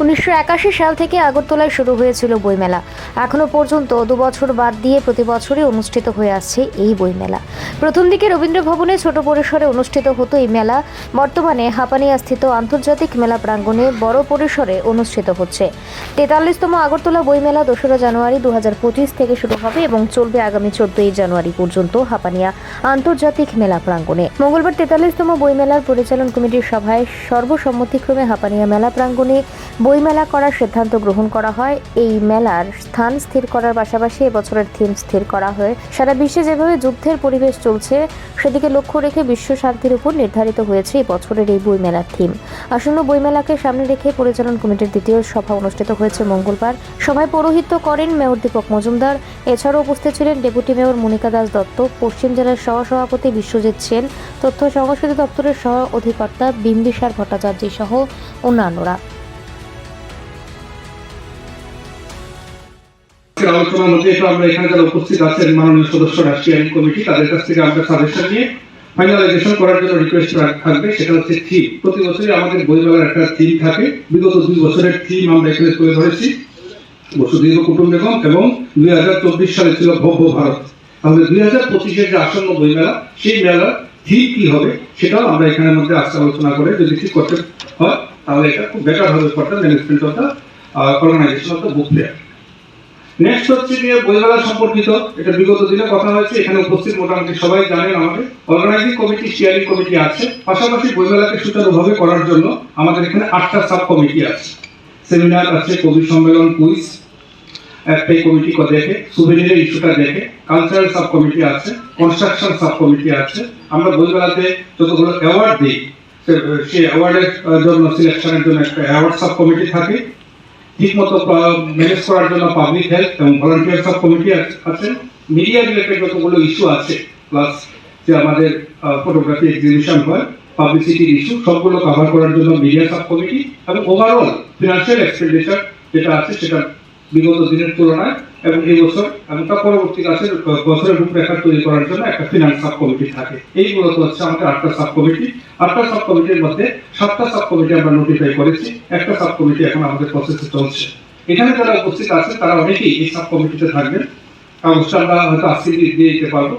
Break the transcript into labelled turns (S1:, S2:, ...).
S1: উনিশশো একাশি সাল থেকে আগরতলায় শুরু হয়েছিল বইমেলা। এখনও পর্যন্ত দু বছর বাদ দিয়ে প্রতি বছরই অনুষ্ঠিত হয়ে আসছে এই বইমেলা। প্রথম দিকে রবীন্দ্র ভবনে ছোট পরিসরে অনুষ্ঠিত হতো এই মেলা। বর্তমানে হাপানিয়াস্থিত আন্তর্জাতিক মেলা প্রাঙ্গণে বড় পরিসরে অনুষ্ঠিত হচ্ছে। তেতাল্লিশতম আগরতলা বইমেলা দোসরা জানুয়ারি দু হাজার পঁচিশ থেকে শুরু হবে এবং চলবে আগামী চোদ্দই জানুয়ারি পর্যন্ত হাপানিয়া আন্তর্জাতিক মেলা প্রাঙ্গণে। মঙ্গলবার তেতাল্লিশতম বইমেলার পরিচালন কমিটির সভায় সর্বসম্মতিক্রমে হাপানিয়া মেলা প্রাঙ্গণে বইমেলা করার সিদ্ধান্ত গ্রহণ করা হয়। এই মেলার স্থান স্থির করার পাশাপাশি এবছরের থিম স্থির করা হয়। সারা বিশ্বে যেভাবে যুদ্ধের পরিবেশ চলছে, সেদিকে লক্ষ্য রেখে বিশ্ব শান্তির উপর নির্ধারিত হয়েছে এই বছরের এই বইমেলার থিম। আসন্ন বইমেলাকে সামনে রেখে পরিচালন কমিটির দ্বিতীয় সভা অনুষ্ঠিত হয়েছে মঙ্গলবার। সভায় পৌরোহিত্য করেন মেয়র দীপক মজুমদার। এছাড়াও উপস্থিত ছিলেন ডেপুটি মেয়র মনিকা দাস দত্ত, পশ্চিম জেলার সহসভাপতি বিশ্বজিৎ সেন, তথ্য সংস্কৃতি দপ্তরের সহ অধিকর্তা বিম্বিসার ভট্টাচার্য সহ অন্যান্যরা।
S2: আজকের আলোচনার মধ্যে আমরা এখানে যারা উপস্থিত আছেন মাননীয় সদস্য রাশিয়ান কমিটি, তাদের কাছ থেকে আমরা সাজেশন নিয়ে ফাইনালাইজেশন করার জন্য রিকোয়েস্ট থাকবে। সেটা হচ্ছে থিম প্রতি বছরই আমাদের বইমেলার একটা থিম থাকে। বিগত দুই বছরের থিম আমরা এখানে তুলে ধরেছি। বসুদীর্ঘ কুটুম্বেগম এবং দুই হাজার চব্বিশ সালে ছিল ভব্য ভারত। তাহলে দুই হাজার পঁচিশের যে আসন্ন বইমেলা, সেই মেলার থিম কি হবে সেটাও আমরা এখানের মধ্যে আজকে আলোচনা করে যদি ঠিক করতে হয়, তাহলে এটা খুব বেটার হবে for the management of the organisation of the book fair next হচ্ছে গিয়ে বইমেলা সম্পর্কিত, এটা বিগত দিনে কথা হয়েছে, এখানে উপস্থিত মোটামুটি সবাই জানেন আমাদের অর্গানাইজিং কমিটি স্টিয়ারিং কমিটি আছে। পাশাপাশি বইমেলাকে সুচারুভাবে করার জন্য আমাদের এখানে আটটা সাব কমিটি আছে। সেমিনার আছে, কবি সম্মেলন কুইজ একটাই কমিটি দেখে সুভেনিরের ইস্যুটা দেখে। কালচারাল সাব কমিটি আছে কনস্ট্রাকশন সাব কমিটি আছে। আমরা বইমেলাতে যতগুলো অ্যাওয়ার্ড দিই, সে- অ্যাওয়ার্ডের জন্য সিলেকশনের জন্য একটা অ্যাওয়ার্ড সাব কমিটি থাকে। ম্যানেজ করার জন্য পাবলিক হেলথ এবং ভলান্টিয়ার সব কমিটি আছে। মিডিয়া রিলেটেড যতগুলো ইস্যু আছে প্লাস যে আমাদের ফটোগ্রাফি এক্সিবিশন হয় পাবলিসিটির ইস্যু সবগুলো কভার করার জন্য মিডিয়া সাব কমিটি এবং ওভারঅল ফিনান্সিয়াল এক্সপেন্ডিচার যেটা আছে সেটা বিগত দিনের তুলনায়, এবং এই বছর এবং তার পরবর্তী কাছে বছরের রূপরেখা তৈরি করার জন্য একটা ফিনান্স সাব কমিটি থাকে। এই মূলত হচ্ছে আমাদের আটটা সাব কমিটি আটটা সাব কমিটির মধ্যে সাতটা সাব কমিটি আমরা নোটিফাই করেছি। একটা সাব কমিটি এখন আমাদের প্রসেসে চলছে। এখানে যারা উপস্থিত আছে তারা অনেকেই এই সাব কমিটিতে থাকবেন। কাগজটা আমরা হয়তো আজকে দিয়ে দিতে পারব।